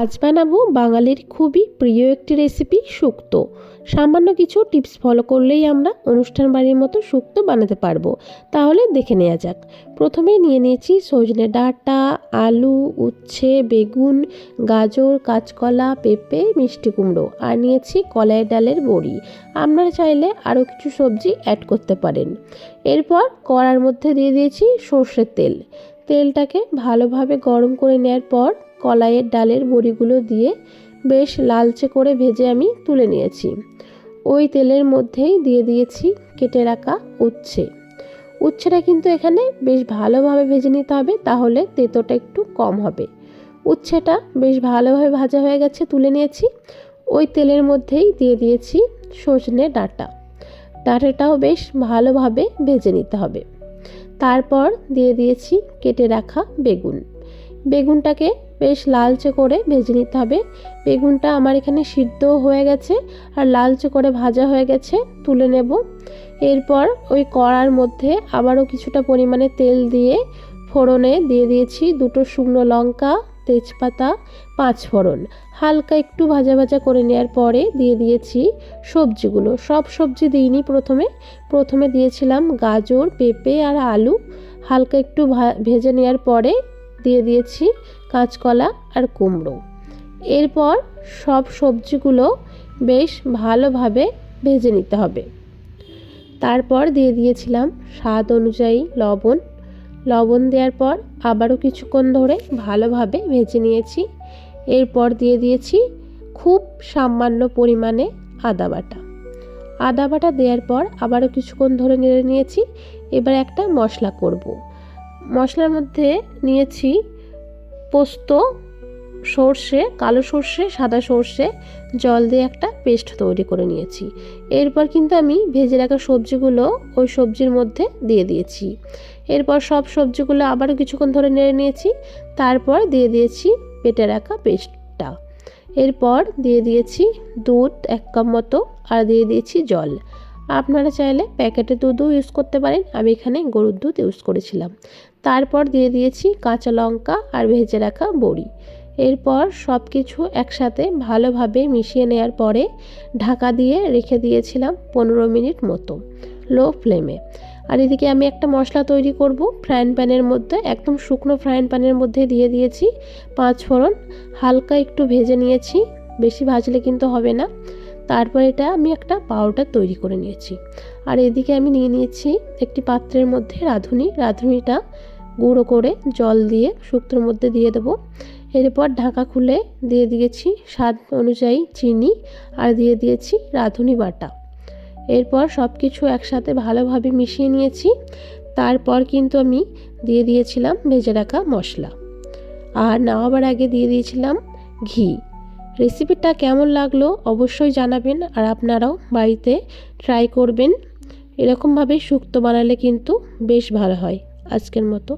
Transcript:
আজ বানাবো বাঙালির খুবই প্রিয় একটি রেসিপি শুক্তো। সামান্য কিছু টিপস ফলো করলেই আমরা অনুষ্ঠান বাড়ির মতো শুক্ত বানাতে পারব। তাহলে দেখে নেওয়া যাক। প্রথমে নিয়ে নিয়েছি সজনে ডাঁটা, আলু, উচ্ছে, বেগুন, গাজর, কাঁচকলা, পেঁপে, মিষ্টি কুমড়ো আর নিয়েছি কলাই ডালের বড়ি। আপনারা চাইলে আরও কিছু সবজি অ্যাড করতে পারেন। এরপর কড়ার মধ্যে দিয়ে দিয়েছি সর্ষের তেল। তেলটাকে ভালোভাবে গরম করে নেওয়ার পর কলাইয়ের ডালের বড়িগুলো দিয়ে বেশ লালচে করে ভেজে আমি তুলে নিয়েছি। ওই তেলের মধ্যেই দিয়ে দিয়েছি কেটে রাখা উচ্ছে। উচ্ছেটা কিন্তু এখানে বেশ ভালোভাবে ভেজে নিতে হবে, তাহলে তেতোটা একটু কম হবে। উচ্ছেটা বেশ ভালোভাবে ভাজা হয়ে গেছে, তুলে নিয়েছি। ওই তেলের মধ্যেই দিয়ে দিয়েছি সজনে ডাঁটা। ডাঁটাটাও বেশ ভালোভাবে ভেজে নিতে হবে। তারপর দিয়ে দিয়েছি কেটে রাখা বেগুন। বেগুনটাকে বেশ লালচে করে ভেজে নিতে হবে। বেগুনটা আমার এখানে সিদ্ধ হয়ে গেছে আর লালচে করে ভাজা হয়ে গেছে, তুলে নেব। এরপর ওই কড়ার মধ্যে আবারও কিছুটা পরিমাণে তেল দিয়ে ফোড়নে দিয়ে দিয়েছি দুটো শুকনো লঙ্কা, তেজপাতা, পাঁচ ফোড়ন। হালকা একটু ভাজা ভাজা করে নেওয়ার পরে দিয়ে দিয়েছি সবজিগুলো। সব সবজি দিইনি প্রথমে। প্রথমে দিয়েছিলাম গাজর, পেঁপে আর আলু। হালকা একটু ভেজে নেওয়ার পরে দিয়ে দিয়েছি কাঁচকলা আর কুমড়ো। এরপর সব সবজিগুলো বেশ ভালোভাবে ভেজে নিতে হবে। তারপর দিয়ে দিয়েছিলাম স্বাদ অনুযায়ী লবণ। লবণ দেওয়ার পর আবারও কিছুক্ষণ ধরে ভালোভাবে ভেজে নিয়েছি। এরপর দিয়ে দিয়েছি খুব সামান্য পরিমাণে আদা বাটা। আদা বাটা দেওয়ার পর আবারও কিছুক্ষণ ধরে নেড়ে নিয়েছি। এবার একটা মশলা করব। মশলার মধ্যে নিয়েছি পোস্ত, সর্ষে, কালো সর্ষে, সাদা সর্ষে, জল দিয়ে একটা পেস্ট তৈরি করে নিয়েছি। এরপর কিন্তু আমি ভেজে রাখা সবজিগুলো ওই সবজির মধ্যে দিয়ে দিয়েছি। এরপর সব সবজিগুলো আবারও কিছুক্ষণ ধরে নেড়ে নিয়েছি, তারপর দিয়ে দিয়েছি পেটে রাখা পেস্টটা। এরপর দিয়ে দিয়েছি দুধ এক কাপ মতো, আর দিয়ে দিয়েছি জল। আপনারা চাইলে প্যাকেটে দুধও ইউজ করতে পারেন। আমি এখানে গরুর দুধ ইউজ করেছিলাম। তারপর দিয়ে দিয়েছি কাঁচা লঙ্কা আর ভেজে রাখা বড়ি। এরপর সব কিছু একসাথে ভালোভাবে মিশিয়ে নেওয়ার পরে ঢাকা দিয়ে রেখে দিয়েছিলাম পনেরো মিনিট মতো লো ফ্লেমে আর এদিকে আমি একটা মশলা তৈরি করব ফ্রাইন প্যানের মধ্যে, একদম শুকনো ফ্রাইন প্যানের মধ্যে দিয়ে দিয়েছি পাঁচ ফোড়ন হালকা একটু ভেজে নিয়েছি, বেশি ভাজলে কিন্তু হবে না। তারপর এটা আমি একটা পাউডার তৈরি করে নিয়েছি। আর এদিকে আমি নিয়ে নিয়েছি একটি পাত্রের মধ্যে রাঁধুনি। রাঁধুনিটা গুঁড়ো করে জল দিয়ে শুক্তোর মধ্যে দিয়ে দেবো। এরপর ঢাকা খুলে দিয়ে দিয়েছি স্বাদ অনুযায়ী চিনি আর দিয়ে দিয়েছি রাঁধুনি বাটা। এরপর সব কিছু একসাথে ভালোভাবে মিশিয়ে নিয়েছি। তারপর কিন্তু আমি দিয়ে দিয়েছিলাম ভেজে রাখা মশলা। আর নামাবার আগে দিয়ে দিয়েছিলাম ঘি। রেসিপিটা কেমন লাগল অবশ্যই জানাবেন আর আপনারাও বাড়িতে ট্রাই করবেন। এরকমভাবে শুক্তো বানালে কিন্তু বেশ ভালো হয় আজকের মতো।